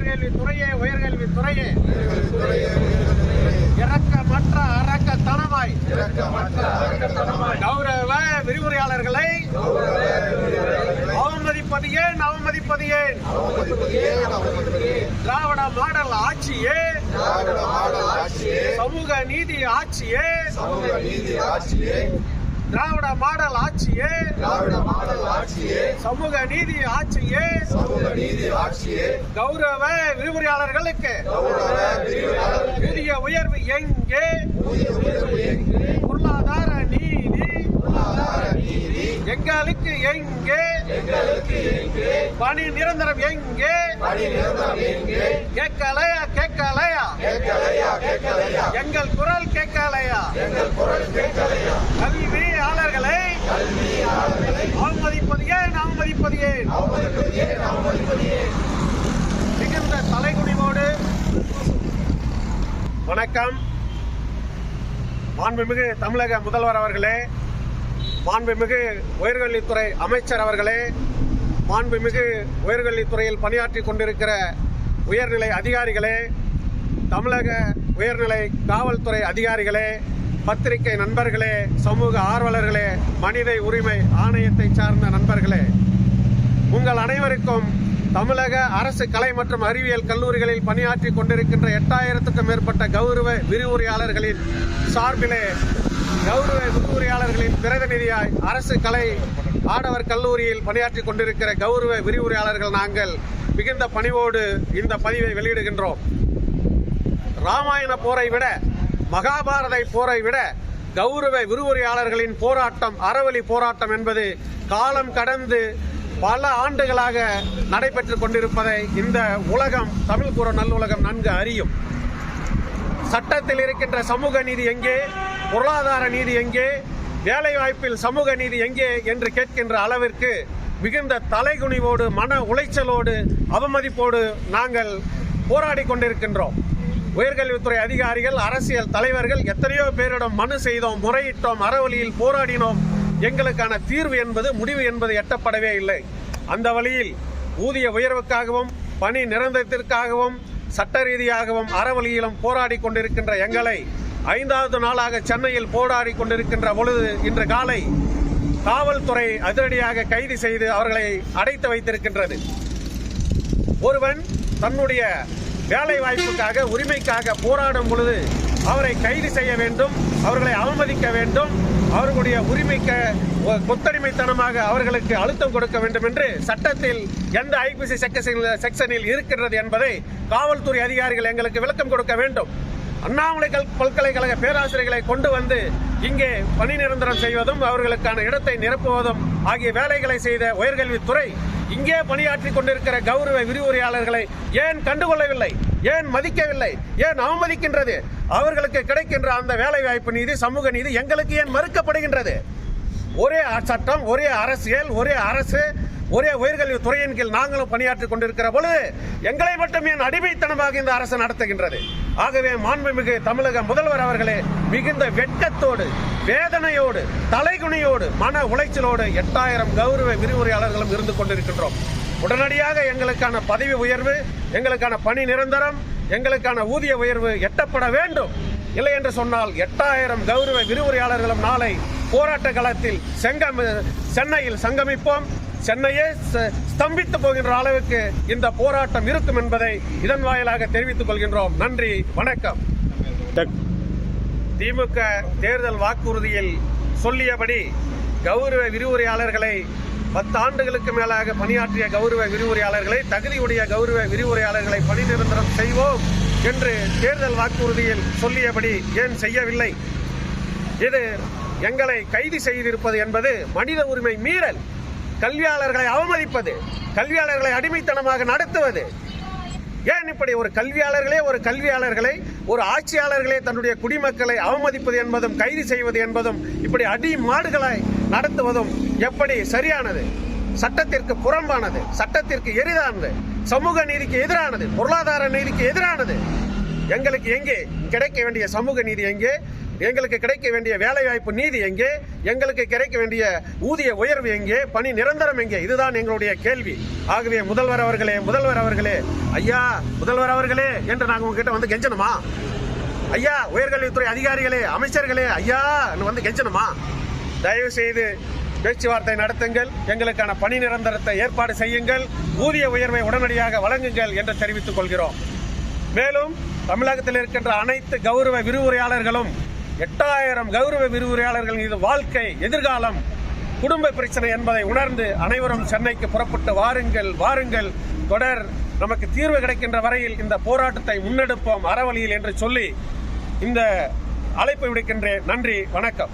உயர்கல்வி துறையே உயர்கல்வி துறையே இறக்கமற்ற அரக்கத்தனமாய். கௌரவ விரிவுரையாளர்களை அவமதிப்பது ஏன் அவமதிப்பது ஏன்? திராவிட மாடல் ஆட்சியே சமூக நீதி ஆட்சியே திராவிட மாடல் ஆட்சியே. சமூக நீதி ஆட்சியே. கௌரவ விரிவுரையாளர்களுக்கு ஊதிய உயர்வு எங்கே? பொருளாதார நீதி. எங்களுக்கு எங்கே? பணி நிரந்தரம் எங்கே? கேட்கலையா கேட்கலையா எங்கள் குரல் கேட்கலையா கல்வியாளர்களை அவமதிப்பது ஏன் அவமதிப்பது ஏன் மிகுந்த தலைகுனிவோடு வணக்கம். மாண்புமிகு தமிழக முதல்வர் அவர்களே மாண்புமிகு உயர்கல்வித்துறை அமைச்சர் அவர்களே மாண்புமிகு உயர்கல்வித்துறையில் பணியாற்றி கொண்டிருக்கிற உயர்நிலை அதிகாரிகளே தமிழக உயர்நிலை காவல்துறை அதிகாரிகளே பத்திரிகை நண்பர்களே சமூக ஆர்வலர்களே மனித உரிமை ஆணையத்தை சார்ந்த நண்பர்களே உங்கள் அனைவருக்கும் தமிழக அரசு கலை மற்றும் அறிவியல் கல்லூரிகளில் பணியாற்றி கொண்டிருக்கின்ற எட்டாயிரத்துக்கும் மேற்பட்ட கௌரவ விரிவுரையாளர்களின் சார்பிலே கௌரவ விரிவுரையாளர்களின் பிரதிநிதியாய் அரசு கலை ஆடவர் கல்லூரியில் பணியாற்றி கொண்டிருக்கிற கௌரவ விரிவுரையாளர்கள் நாங்கள் மிகுந்த பணிவோடு இந்த பதிவை வெளியிடுகின்றோம். ராமாயண போரை விட மகாபாரத போரை விட கௌரவ விரிவுரையாளர்களின் போராட்டம் அறவழி போராட்டம் என்பது காலம் கடந்து பல ஆண்டுகளாக நடைபெற்றுக் கொண்டிருப்பதை இந்த உலகம் தமிழ் கூற நல்லுலகம் நன்கு அறியும். சட்டத்தில் இருக்கின்ற சமூக நீதி எங்கே? பொருளாதார நீதி எங்கே? வேலைவாய்ப்பில் சமூக நீதி எங்கே? என்று கேட்கின்ற அளவிற்கு மிகுந்த தலைகுனிவோடு மன உளைச்சலோடு அவமதிப்போடு நாங்கள் போராடி கொண்டிருக்கின்றோம். உயர்கல்வித்துறை அதிகாரிகள் அரசியல் தலைவர்கள் எத்தனையோ பேரிடம் மனு செய்தோம் முறையிட்டோம் அறவழியில் போராடினோம். எங்களுக்கான தீர்வு என்பது முடிவு என்பது எட்டப்படவே இல்லை. அந்த வழியில் ஊதிய உயர்வுக்காகவும் பணி நிரந்தரத்திற்காகவும் சட்ட ரீதியாகவும் அறவழியிலும் போராடி கொண்டிருக்கின்ற எங்களை ஐந்தாவது நாளாக சென்னையில் போராடி கொண்டிருக்கின்ற பொழுது இன்று காலை காவல்துறை அதிரடியாக கைது செய்து அவர்களை அடைத்து வைத்திருக்கின்றது. ஒருவன் தன்னுடைய வேலை வாய்ப்புக்காக உரிமைக்காக போராடும் பொழுது அவரை கைது செய்ய வேண்டும் அவர்களை அவமதிக்க வேண்டும் அவர்களுடைய உரிமைக்கு கொத்தடிமைத்தனமாக அவர்களுக்கு அழுத்தம் கொடுக்க வேண்டும் என்று சட்டத்தில் எந்த ஐபிசி செக்ஷனில் இருக்கின்றது என்பதை காவல்துறை அதிகாரிகள் எங்களுக்கு விளக்கம் கொடுக்க வேண்டும். அண்ணாமலை பல்கலைக்கழக பேராசிரியர்களை கொண்டு வந்து இங்கே பணி நிரந்தரம் செய்வதும் அவர்களுக்கான இடத்தை நிரப்புவதும் ஆகிய வேலைகளை செய்த உயர்கல்வித்துறை இங்கே பணியாற்றி கொண்டிருக்கிற கௌரவ விரிவுரையாளர்களை ஏன் கண்டுகொள்ளவில்லை? ஏன் மதிக்கவில்லை? ஏன் அவமதிக்கின்றது? அவர்களுக்கு கிடைக்கின்ற அந்த வேலை வாய்ப்பு நீதி சமூக நீதி எங்களுக்கு ஏன் மறுக்கப்படுகின்றது? ஒரே சட்டம் ஒரே அரசியல் ஒரே அரசு ஒரே உயர்கல்வி துறையின் கீழ் நாங்களும் பணியாற்றிக் கொண்டிருக்கிற பொழுது எங்களை மட்டும் ஏன் அடிமைத்தனமாக இந்த அரசு நடத்துகின்றது? ஆகவே மாண்புமிகு தமிழக முதல்வர் அவர்களே மிகுந்த வெட்கத்தோடு வேதனையோடு தலைகுனியோடு மன உளைச்சலோடு எட்டாயிரம் கௌரவ விரிவுரையாளர்களும் இருந்து கொண்டிருக்கின்றோம். உடனடியாக எங்களுக்கான பதவி உயர்வு எங்களுக்கான பணி நிரந்தரம் எங்களுக்கான ஊதிய உயர்வு எட்டப்பட வேண்டும். இல்லை என்று சொன்னால் எட்டாயிரம் கௌரவ விரிவுரையாளர்களும் நாளை போராட்ட களத்தில் செங்கம் சென்னையில் சங்கமிப்போம். சென்னையே ஸ்தம்பித்து போகின்ற அளவுக்கு இந்த போராட்டம் இருக்கும் என்பதை இதன் வாயிலாக தெரிவித்துக் கொள்கின்றோம். நன்றி வணக்கம். திமுக தேர்தல் வாக்குறுதியில் சொல்லியபடி கௌரவ விரிவுரையாளர்களை பத்து ஆண்டுகளுக்கு மேலாக பணியாற்றிய கௌரவ விரிவுரையாளர்களை தகுதியுடைய கௌரவ விரிவுரையாளர்களை பணி நிரந்தரம் செய்வோம் என்று தேர்தல் வாக்குறுதியில் சொல்லியபடி ஏன் செய்யவில்லை? இது எங்களை கைது செய்திருப்பது என்பது மனித உரிமை மீறல். கல்வியாளர்களை அவமதிப்பது கல்வியாளர்களை அடிமைத்தனமாக நடத்துவது ஏன் இப்படி ஒரு கல்வியாளர்களே ஒரு கல்வியாளர்களை ஒரு ஆட்சியாளர்களே தன்னுடைய குடிமக்களை அவமதிப்பது என்பதும் கைது செய்வது என்பதும் இப்படி அடி மாடுகளை நடத்துவதும் எப்படி சரியானது? சட்டத்திற்கு புறம்பானது சட்டத்திற்கு எரிதானது சமூக நீதிக்கு எதிரானது பொருளாதார நீதிக்கு எதிரானது. எங்களுக்கு எங்கே கிடைக்க வேண்டிய சமூக நீதி எங்கே? எங்களுக்கு கிடைக்க வேண்டிய வேலைவாய்ப்பு நீதி எங்கே? எங்களுக்கு கிடைக்க வேண்டிய ஊதிய உயர்வு எங்கே? பணி நிரந்தரம் எங்கே? இதுதான் எங்களுடைய கேள்வி. ஆகவே முதல்வர் அவர்களே முதல்வர் அவர்களே ஐயா முதல்வர் அவர்களே என்று நாங்கள் உங்ககிட்ட வந்து கெஞ்சணுமா? ஐயா உயர்கல்வித்துறை அதிகாரிகளே அமைச்சர்களே ஐயா வந்து கெஞ்சணுமா? தயவு செய்து பேச்சுவார்த்தை நடத்துங்கள். எங்களுக்கான பணி நிரந்தரத்தை ஏற்பாடு செய்யுங்கள். ஊதிய உயர்வை உடனடியாக வழங்குங்கள் என்று தெரிவித்துக் கொள்கிறோம். மேலும் தமிழகத்தில் இருக்கின்ற அனைத்து கௌரவ விரிவுரையாளர்களும் எட்டாயிரம் கௌரவ விரிவுரையாளர்கள் மீது வாழ்க்கை எதிர்காலம் குடும்ப பிரச்சனை என்பதை உணர்ந்து அனைவரும் சென்னைக்கு புறப்பட்டு வாருங்கள் வாருங்கள். தொடர் நமக்கு தீர்வு கிடைக்கின்ற வரையில் இந்த போராட்டத்தை முன்னெடுப்போம் அறவழியில் என்று சொல்லி இந்த அழைப்பு விடுக்கின்றேன். நன்றி வணக்கம்.